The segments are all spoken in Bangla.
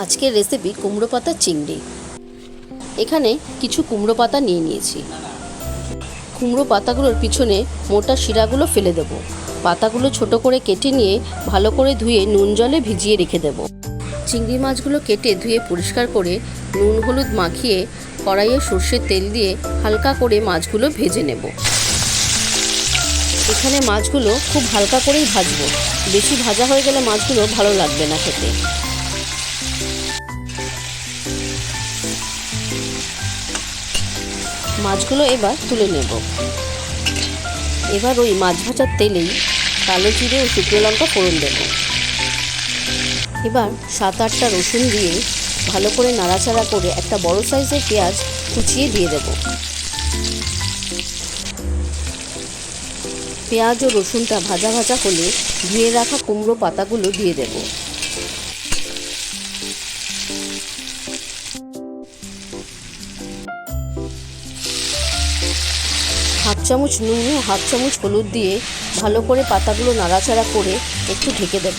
আজকের রেসিপি কুমড়ো পাতা চিংড়ি। এখানে কিছু কুমড়ো পাতা নিয়ে নিয়েছি। কুমড়ো পাতাগুলোর পিছনে মোটা শিরাগুলো ফেলে দেব। পাতাগুলো ছোট করে কেটে নিয়ে ভালো করে ধুয়ে নুন জলে ভিজিয়ে রেখে দেব। চিংড়ি মাছগুলো কেটে ধুয়ে পরিষ্কার করে নুন হলুদ মাখিয়ে কড়াইয়ে সর্ষের তেল দিয়ে হালকা করে মাছগুলো ভেজে নেব। এখানে মাছগুলো খুব হালকা করেই ভাজবো। বেশি ভাজা হয়ে গেলে মাছগুলো ভালো লাগবে না খেতে। মাছগুলো এবার তুলে নেব। এবার ওই মাছ ভাজার তেলেই কালো জিরে ও শুকনো লঙ্কা ফোড়ন দেব। এবার সাত আটটা রসুন দিয়ে ভালো করে নাড়াচাড়া করে একটা বড় সাইজের পেঁয়াজ কুচিয়ে দিয়ে দেব। পেঁয়াজ ও রসুনটা ভাজা ভাজা হলে ধুয়ে রাখা কুমড়ো পাতাগুলো দিয়ে দেব। হাফ চামচ নুন ও হাফ চামচ হলুদ দিয়ে ভালো করে পাতাগুলো নাড়াচাড়া করে একটু ঢেকে দেব।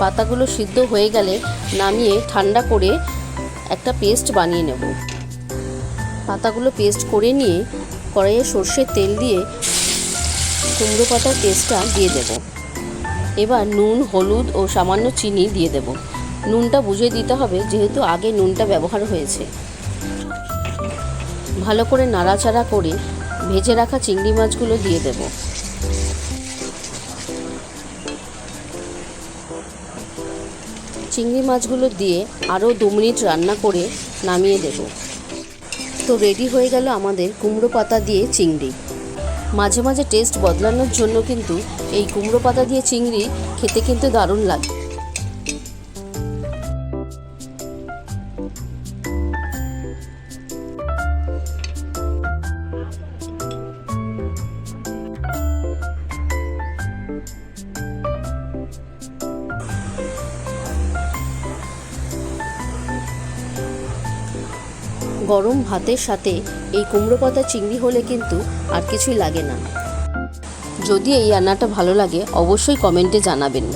পাতাগুলো সিদ্ধ হয়ে গেলে নামিয়ে ঠান্ডা করে একটা পেস্ট বানিয়ে নেব। পাতাগুলো পেস্ট করে নিয়ে কড়াইয়ে সর্ষের তেল দিয়ে কুমড়ো পাতার পেস্টটা দিয়ে দেব। এবার নুন, হলুদ ও সামান্য চিনি দিয়ে দেব। নুনটা বুঝে দিতে হবে, যেহেতু আগে নুনটা ব্যবহার হয়েছে। ভালো করে নাড়াচাড়া করে ভেজে রাখা চিংড়ি মাছগুলো দিয়ে দেব। চিংড়ি মাছগুলো দিয়ে আরও দু মিনিট রান্না করে নামিয়ে দেব। তো রেডি হয়ে গেল আমাদের কুমড়ো পাতা দিয়ে চিংড়ি। মাঝে মাঝে টেস্ট বদলানোর জন্য কিন্তু এই কুমড়ো পাতা দিয়ে চিংড়ি খেতে কিন্তু দারুণ লাগে। গরম ভাতের সাথে এই কুমড়ো পাতা চিংড়ি হলে কিন্তু আর কিছুই লাগে না। যদি এই রান্নাটা ভালো লাগে, অবশ্যই কমেন্টে জানাবেন।